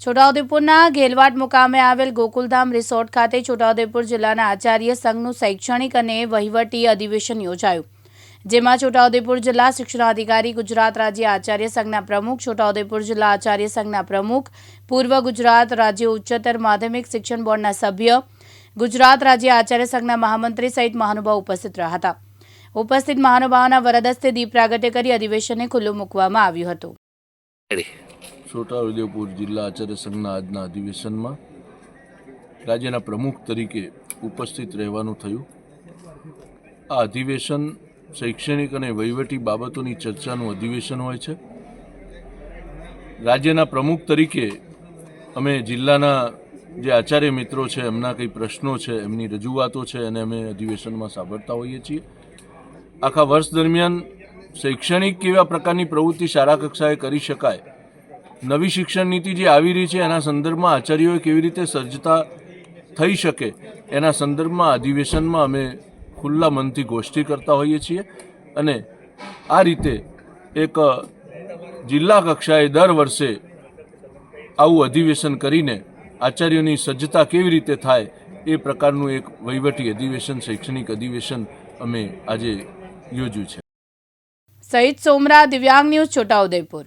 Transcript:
છોટાઉદેપુરના ઘેલવાડ મુકામે આવેલ ગોકુલધામ રિસોર્ટ ખાતે છોટાઉદેપુર જિલ્લાના આચાર્ય સંઘનું શૈક્ષણિક અને વહીવટી અધિવેશન યોજાયું. જેમાં છોટાઉદેપુર જિલ્લા શિક્ષણાધિકારી, ગુજરાત રાજ્ય આચાર્ય સંઘના પ્રમુખ, છોટાઉદેપુર જિલ્લા આચાર્ય સંઘના પ્રમુખ, પૂર્વ ગુજરાત રાજ્ય ઉચ્ચતર માધ્યમિક શિક્ષણ બોર્ડના સભ્ય, ગુજરાત રાજ્ય આચાર્ય સંઘના મહામંત્રી સહિત મહાનુભાવ ઉપસ્થિત રહ્યા હતા. ઉપસ્થિત મહાનુભાવોના વરદસ્તે દીપ પ્રાગટ્ય કરી અધિવેશનને ખુલ્લું મૂકવામાં આવ્યું હતું. છોટાઉદેપુર જિલ્લા આચાર્ય સંઘના આજના અધિવેશનમાં રાજ્યના પ્રમુખ તરીકે ઉપસ્થિત રહેવાનું થયું. આ અધિવેશન શૈક્ષણિક અને વહીવટી બાબતોની ચર્ચાનું અધિવેશન હોય છે. રાજ્યના પ્રમુખ તરીકે અમે જિલ્લાના જે આચાર્ય મિત્રો છે, એમના કંઈ પ્રશ્નો છે, એમની રજૂઆતો છે અને અમે અધિવેશનમાં સાંભળતા હોઈએ છીએ. આખા વર્ષ દરમિયાન શૈક્ષણિક કેવા પ્રકારની પ્રવૃત્તિ શાળા કક્ષાએ કરી શકાય નવી શિક્ષણ નીતિ જે આવી રહી છે, એના સંદર્ભમાં આચાર્યોએ કેવી રીતે સજ્જતા થઈ શકે, એના સંદર્ભમાં અધિવેશનમાં અમે ખુલ્લા મનથી ગોષ્ઠી કરતા હોઈએ છીએ. અને આ રીતે એક જિલ્લા કક્ષાએ દર વર્ષે આવું અધિવેશન કરીને આચાર્યોની સજ્જતા કેવી રીતે થાય, એ પ્રકારનું એક વહીવટી અધિવેશન, શૈક્ષણિક અધિવેશન અમે આજે યોજ્યું છે. સહિત સોમરા, દિવ્યાંગ ન્યૂઝ, છોટાઉદેપુર.